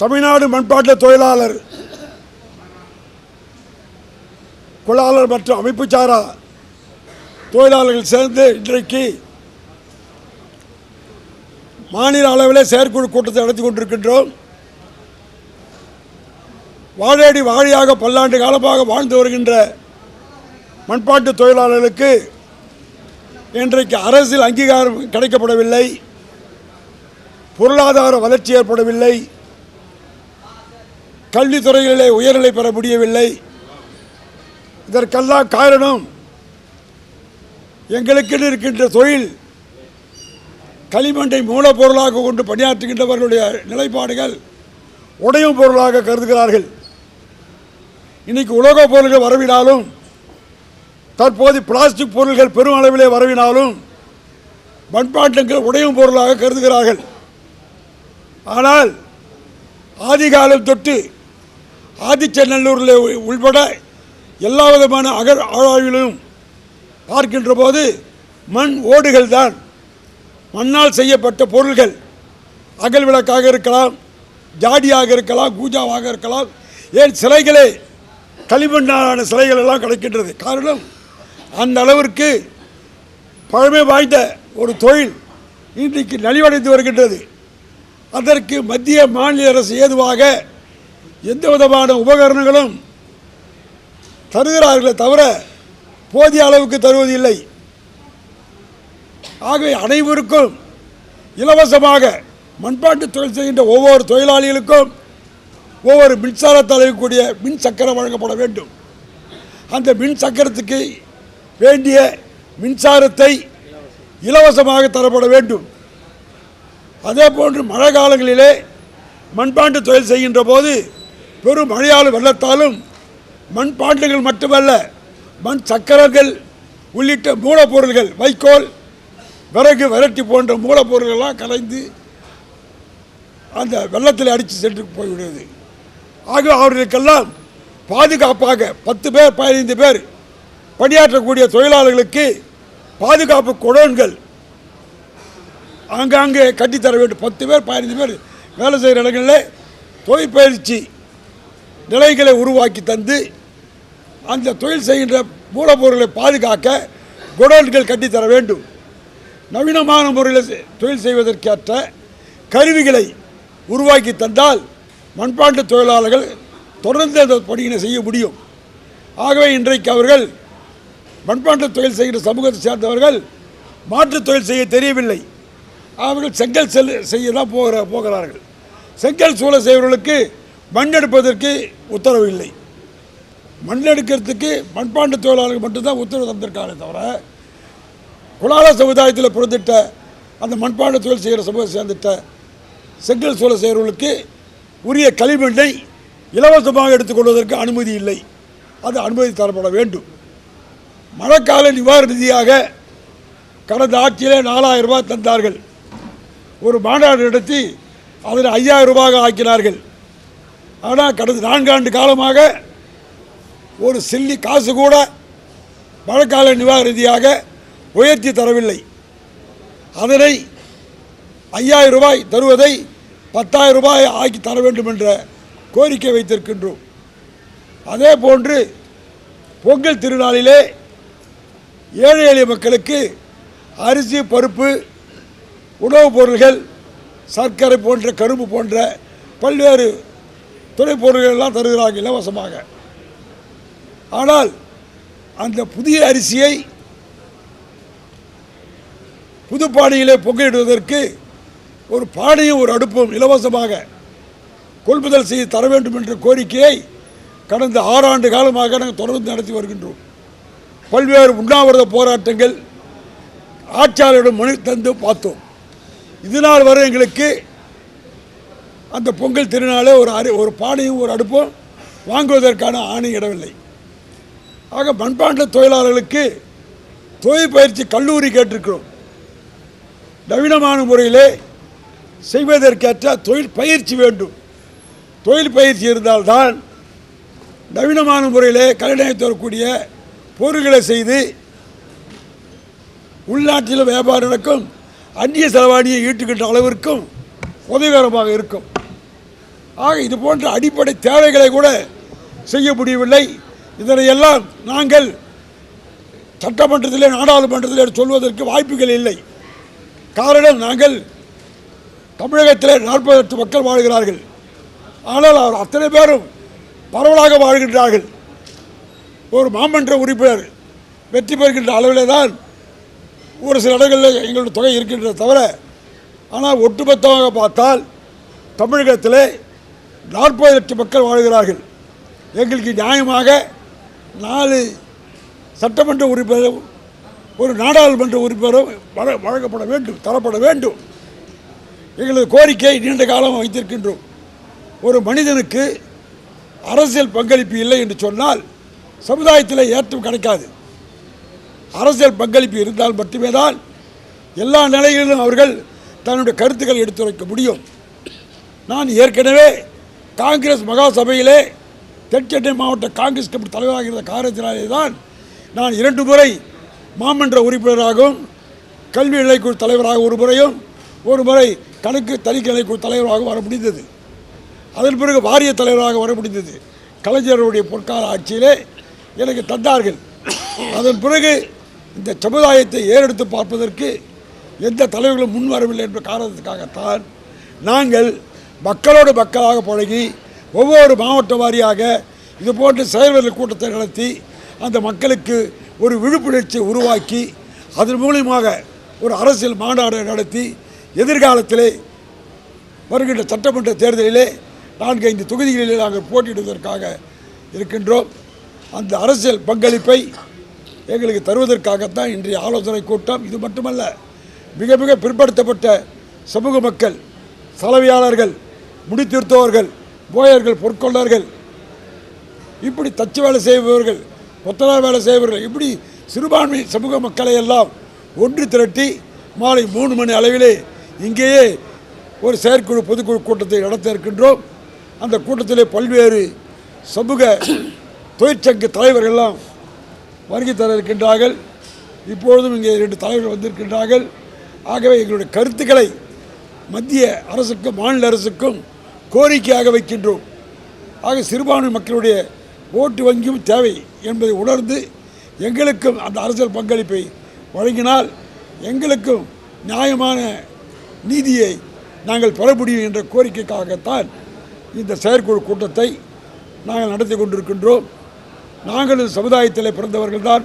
தமிழ்நாடு மண்பாட்டு தொழிலாளர் குழாளர் மற்றும் அமைப்புச்சாரா தொழிலாளர்கள் சேர்ந்து இன்றைக்கு மாநில அளவில் செயற்குழு கூட்டத்தை நடத்தி கொண்டிருக்கின்றோம். வாழையடி வாழையாக பல்லாண்டு காலமாக வாழ்ந்து வருகின்ற மண்பாட்டு தொழிலாளர்களுக்கு இன்றைக்கு அரசியல் அங்கீகாரம் கிடைக்கப்படவில்லை. பொருளாதார வளர்ச்சி ஏற்படவில்லை. கல்வித்துறைகளிலே உயர்நிலை பெற முடியவில்லை. இதற்கெல்லாம் காரணம் எங்களுக்கென்று இருக்கின்ற தொழில் களிமண்ணை மூலப்பொருளாக கொண்டு பணியாற்றுகின்றவர்களுடைய நிலைப்பாடுகள் உடையும் பொருளாக கருதுகிறார்கள். இன்னைக்கு உலக பொருள்கள் வரவினாலும் தற்போது பிளாஸ்டிக் பொருள்கள் பெரும் அளவிலே வரவினாலும் மண்பாட்டங்கள் உடையும் பொருளாக கருதுகிறார்கள். ஆனால் ஆதிகாலம் தொட்டு ஆதிச்சநல்லூரில் உள்பட எல்லா விதமான அகர் ஆழ்விலும் பார்க்கின்ற போது மண் ஓடுகள் தான். மண்ணால் செய்யப்பட்ட பொருள்கள். அகல் விளக்காக இருக்கலாம் ஜாடியாக இருக்கலாம் கூஜாவாக இருக்கலாம். ஏன் சிலைகளே களிமண்ணாலான சிலைகள் எல்லாம் கிடைக்கின்றது. காரணம் அந்த அளவிற்கு பழமை வாய்ந்த ஒரு தொழில் இன்றைக்கு நலிவடைந்து வருகின்றது. அதற்கு மத்திய மாநில அரசு ஏதுவாக எந்த விதமான உபகரணங்களும் தருகிறார்களே தவிர போதிய அளவுக்கு தருவதில்லை ஆகவே அனைவருக்கும் இலவசமாக மண்பாட்டு தொழில் செய்கின்ற ஒவ்வொரு தொழிலாளிகளுக்கும் ஒவ்வொரு மின்சாரத்தால் இருக்கக்கூடிய மின் சக்கரம் வழங்கப்பட வேண்டும். அந்த மின் சக்கரத்துக்கு வேண்டிய மின்சாரத்தை இலவசமாக தரப்பட வேண்டும். அதே போன்று மழை காலங்களிலே மண்பாண்டு தொழில் செய்கின்ற போது பெரும் மழையாலும் வெள்ளத்தாலும் மண்பாண்டுகள் மட்டுமல்ல மண் சக்கரங்கள் உள்ளிட்ட மூலப்பொருள்கள் வைக்கோல் விறகு விரட்டி போன்ற மூலப்பொருள்கள்லாம் கலைந்து அந்த வெள்ளத்தில் அடித்து சென்று போய்விடுவது ஆக அவர்களுக்கெல்லாம் பாதுகாப்பாக பத்து பேர் பதினைந்து பேர் பணியாற்றக்கூடிய தொழிலாளர்களுக்கு பாதுகாப்பு குடோன்கள் ஆங்காங்கே கட்டித்தர வேண்டும். பத்து பேர் பதினைந்து பேர் வேலை செய்கிற இடங்களில் தொழிற்பயிற்சி நிலைகளை உருவாக்கி தந்து அந்த தொழில் செய்கின்ற மூலப்பொருளை பாதுகாக்க குடோன்கள் கட்டித்தர வேண்டும். நவீனமான முறையில் தொழில் செய்வதற்கேற்ற கருவிகளை உருவாக்கி தந்தால் மண்பாண்டு தொழிலாளர்கள் தொடர்ந்து அந்த பணியினை செய்ய முடியும். ஆகவே இன்றைக்கு அவர்கள் மண்பாண்டு தொழில் செய்கிற சமூகத்தை சேர்ந்தவர்கள் மாற்றுத் தொழில் செய்ய தெரியவில்லை. அவர்கள் செங்கல் செல் செய்ய தான் போகிற போகிறார்கள். செங்கல் சூளை செய்வர்களுக்கு மண் எடுப்பதற்கு உத்தரவு இல்லை. மண் எடுக்கிறதுக்கு மண்பாண்டு தொழிலாளர்கள் மட்டும்தான் உத்தரவு தந்திருக்காங்களே தவிர குலால சமுதாயத்தில் பிறந்திட்ட அந்த மண்பாண்ட தொழில் செய்கிற சமூகம் சேர்ந்துட்ட செங்கல் சூளை செய்கிறவர்களுக்கு உரிய களிமண்ணை இலவசமாக எடுத்துக்கொள்வதற்கு அனுமதி இல்லை. அது அனுமதி தரப்பட வேண்டும். மழைக்கால நிவாரண நிதியாக கடந்த ஆட்சியிலே நாலாயிரம் ரூபாய் தந்தார்கள். ஒரு மாநாடு நடத்தி அதில் ஐயாயிரம் ரூபாய் ஆக்கினார்கள். ஆனால் கடந்த நான்காண்டு காலமாக ஒரு சில்லி காசு கூட மழைக்கால நிவாரண ரீதியாக உயர்த்தி தரவில்லை. அதனை ஐயாயிரம் ரூபாய் தருவதை பத்தாயிரம் ரூபாய் ஆக்கி தர வேண்டும் என்ற கோரிக்கை வைத்திருக்கின்றோம். அதே போன்று பொங்கல் திருநாளிலே ஏழை எளிய மக்களுக்கு அரிசி பருப்பு உணவுப் பொருள்கள் சர்க்கரை போன்ற கரும்பு போன்ற பல்வேறு துணைப் பொருள்கள் எல்லாம் தருகிறாங்க இலவசமாக. ஆனால் அந்த புதிய அரிசியை புது பானையிலே பொங்கலிடுவதற்கு ஒரு பானையும் ஒரு அடுப்பும் இலவசமாக கொள்முதல் செய்து தர வேண்டும் என்ற கோரிக்கையை கடந்த ஆறாண்டு காலமாக நாங்கள் தொடர்ந்து நடத்தி வருகின்றோம். பல்வேறு உண்ணாவிரத போராட்டங்கள் ஆட்சியாளரிடம் மனு தந்து பார்த்தோம். இதனால் வரை எங்களுக்கு அந்த பொங்கல் திருநாளே ஒரு அரி ஒரு பானையும் ஒரு அடுப்பும் வாங்குவதற்கான ஆணையிடவில்லை ஆக மண்பாண்ட தொழிலாளர்களுக்கு தொழில் பயிற்சி கல்லூரி கேட்டிருக்கிறோம். நவீனமான முறையிலே செய்வதற்கேற்ற தொழில் பயிற்சி வேண்டும். தொழில் பயிற்சி இருந்தால்தான் நவீனமான முறையிலே கலைநயத்து வரக்கூடிய பொருள்களை செய்து உள்நாட்டில் வியாபாரம் நடக்கும். அந்நிய செலவாணியை ஈட்டுகின்ற அளவிற்கும் உதவிகரமாக இருக்கும். ஆக இது போன்ற அடிப்படை தேவைகளை கூட செய்ய முடியவில்லை. இதனையெல்லாம் நாங்கள் சட்டமன்றத்திலே நாடாளுமன்றத்திலே சொல்வதற்கு வாய்ப்புகள் இல்லை. காரணம் நாங்கள் தமிழகத்தில் நாற்பது லட்சம் மக்கள் வாழ்கிறார்கள். ஆனால் அவர் அத்தனை பேரும் பரவலாக வாழ்கின்றார்கள். ஒரு மாமன்ற உறுப்பினர் வெற்றி பெறுகின்ற அளவிலே தான் ஒரு சில இடங்களில் எங்களுடைய தொகை இருக்கின்றத தவிர ஆனால் ஒட்டுமொத்தமாக பார்த்தால் தமிழகத்திலே நாற்பது லட்சம் மக்கள் வாழ்கிறார்கள். எங்களுக்கு நியாயமாக நாலு சட்டமன்ற உறுப்பினரும் ஒரு நாடாளுமன்ற உறுப்பினரும் வழ வழங்கப்பட வேண்டும் தரப்பட வேண்டும். எங்களது கோரிக்கை நீண்ட காலம் வைத்திருக்கின்றோம். ஒரு மனிதனுக்கு அரசியல் பங்களிப்பு இல்லை என்று சொன்னால் சமுதாயத்தில் ஏற்றம் கிடைக்காது. அரசியல் பங்களிப்பு இருந்தால் மட்டுமே தான் எல்லா நிலைகளிலும் அவர்கள் தன்னுடைய கருத்துக்கள் எடுத்துரைக்க முடியும். நான் ஏற்கனவே காங்கிரஸ் மகா சபையிலே தென்சென்னை மாவட்ட காங்கிரஸ் கமிட்டி தலைவராக இருந்த காரணத்தினாலே தான் நான் இரண்டு முறை மாமன்ற உறுப்பினராகவும் கல்வி நிலைக்குழு தலைவராக ஒரு முறையும் ஒரு முறை கணக்கு தணிக்கை நிலைக்குழு தலைவராக வர முடிந்தது. அதன் பிறகு வாரிய தலைவராக வர முடிந்தது. கலைஞருடைய பொற்கால ஆட்சியிலே எனக்கு தந்தார்கள். அதன் பிறகு இந்த சமுதாயத்தை ஏறெடுத்து பார்ப்பதற்கு எந்த தலைவர்களும் முன் வரவில்லை என்ற காரணத்துக்காகத்தான் நாங்கள் மக்களோடு மக்களாக பழகி ஒவ்வொரு மாவட்ட வாரியாக இது போன்ற செயல்வர்கள் கூட்டத்தை நடத்தி அந்த மக்களுக்கு ஒரு விழிப்புணர்ச்சியை உருவாக்கி அதன் மூலியமாக ஒரு அரசியல் மாநாடு நடத்தி எதிர்காலத்திலே வருகின்ற சட்டமன்ற தேர்தலிலே நான்கு ஐந்து தொகுதிகளிலே நாங்கள் போட்டியிடுவதற்காக இருக்கின்றோம். அந்த அரசியல் பங்களிப்பை எங்களுக்கு தருவதற்காகத்தான் இன்றைய ஆலோசனை கூட்டம். இது மட்டுமல்ல மிக மிக பிற்படுத்தப்பட்ட சமூக மக்கள் சலவையாளர்கள் முடித்திருத்தவர்கள் போயர்கள் பொற்கொள்ளர்கள் இப்படி தச்சு வேலை செய்பவர்கள் கொத்தனார் வேலை செய்பவர்கள் இப்படி சிறுபான்மை சமூக மக்களை எல்லாம் ஒன்று திரட்டி மாலை மூணு மணி அளவிலே இங்கேயே ஒரு செயற்குழு பொதுக்குழு கூட்டத்தை நடத்த இருக்கின்றோம். அந்த கூட்டத்திலே பல்வேறு சமூக தொழிற்சங்க தலைவர்கள்லாம் வருகை தர இருக்கின்றார்கள் இப்பொழுதும் இங்கே இரண்டு தலைவர்கள் வந்திருக்கின்றார்கள். ஆகவே எங்களுடைய கருத்துக்களை மத்திய அரசுக்கும் மாநில அரசுக்கும் கோரிக்கையாக வைக்கின்றோம். ஆக சிறுபான்மை மக்களுடைய ஓட்டு வங்கியும் தேவை என்பதை உணர்ந்து எங்களுக்கும் அந்த அரசியல் பங்களிப்பை வழங்கினால் எங்களுக்கும் நியாயமான நீதியை நாங்கள் பெற முடியும் என்ற கோரிக்கைக்காகத்தான் இந்த செயற்குழு கூட்டத்தை நாங்கள் நடத்தி கொண்டிருக்கின்றோம். நாங்களும் சமுதாயத்தில் பிறந்தவர்கள்தான்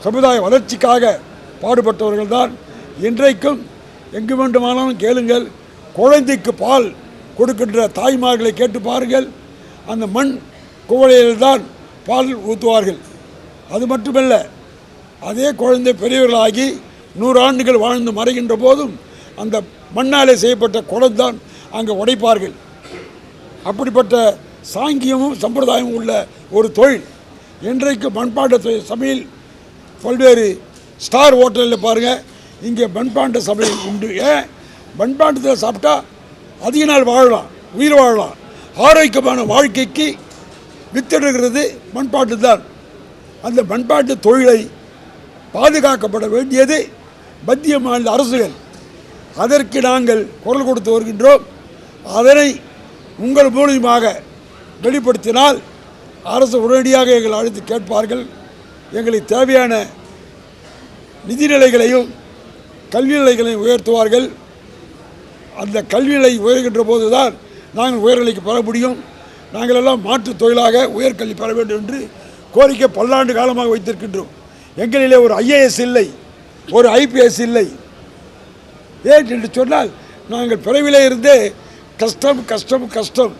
சமுதாய வளர்ச்சிக்காக பாடுபட்டவர்கள்தான். இன்றைக்கும் எங்கு வேண்டுமானாலும் கேளுங்கள் குழந்தைக்கு பால் கொடுக்கின்ற தாய்மார்களை கேட்டு பாருங்கள். அந்த மண் குவளையில்தான் பால் ஊற்றுவார்கள் அது மட்டுமல்ல அதே குழந்தை பெரியவர்களாகி நூறு ஆண்டுகள் வாழ்ந்து மறைகின்ற போதும் அந்த மண்ணாலே செய்யப்பட்ட குடம்தான் அங்கே உடைப்பார்கள். அப்படிப்பட்ட சாங்கியமும் சம்பிரதாயமும் உள்ள ஒரு தொழில். இன்றைக்கு மண்பாண்ட தொழில் சமையல் பல்வேறு ஸ்டார் ஹோட்டலில் பாருங்கள் இங்கே மண்பாண்ட சமையல் உண்டு. ஏன் மண்பாண்டத்தில் சாப்பிட்டா அதிக நாள் வாழலாம் உயிர் வாழலாம். ஆரோக்கியமான வாழ்க்கைக்கு வித்திடுகிறது மண்பாட்டு தான். அந்த மண்பாட்டு தொழிலை பாதுகாக்கப்பட வேண்டியது மத்திய மாநில அரசுகள். அதற்கு நாங்கள் குரல் கொடுத்து வருகின்றோம். அதனை உங்கள் மூலியமாக வெளிப்படுத்தினால் அரசு உடனடியாக எங்கள் அழைத்து கேட்பார்கள். எங்களுக்கு தேவையான நிதிநிலைகளையும் கல்வி நிலைகளையும் உயர்த்துவார்கள். அந்த கல்வி நிலை உயர்கின்ற போது தான் நாங்கள் உயர்நிலைக்கு பெற முடியும். நாங்கள் எல்லாம் மாற்றுத் தொழிலாக உயர்கல்வி பெற வேண்டும் என்று கோரிக்கை பல்லாண்டு காலமாக வைத்திருக்கின்றோம். எங்களிலே ஒரு ஐஏஎஸ் இல்லை ஒரு ஐபிஎஸ் இல்லை. ஏன் என்று சொன்னால் நாங்கள் பிறவிலே இருந்தே கஷ்டம் கஷ்டம் கஷ்டம்.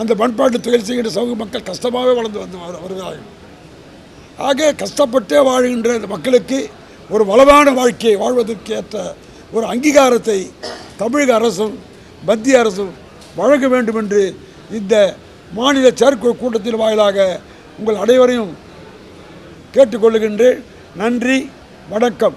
அந்த பண்பாட்டு தொழில் செய்கின்ற சமூக மக்கள் கஷ்டமாகவே வளர்ந்து வந்து வருகிறார்கள். ஆக கஷ்டப்பட்டே வாழ்கின்ற இந்த மக்களுக்கு ஒரு வளமான வாழ்க்கையை வாழ்வதற்கு ஏற்ற ஒரு அங்கீகாரத்தை தமிழக அரசும் மத்திய அரசும் வழங்க வேண்டும் என்று இந்த மாநில செயற்குழு கூட்டத்தின் வாயிலாக உங்கள் அனைவரையும் கேட்டுக்கொள்ளுகின்றேன் நன்றி வணக்கம்.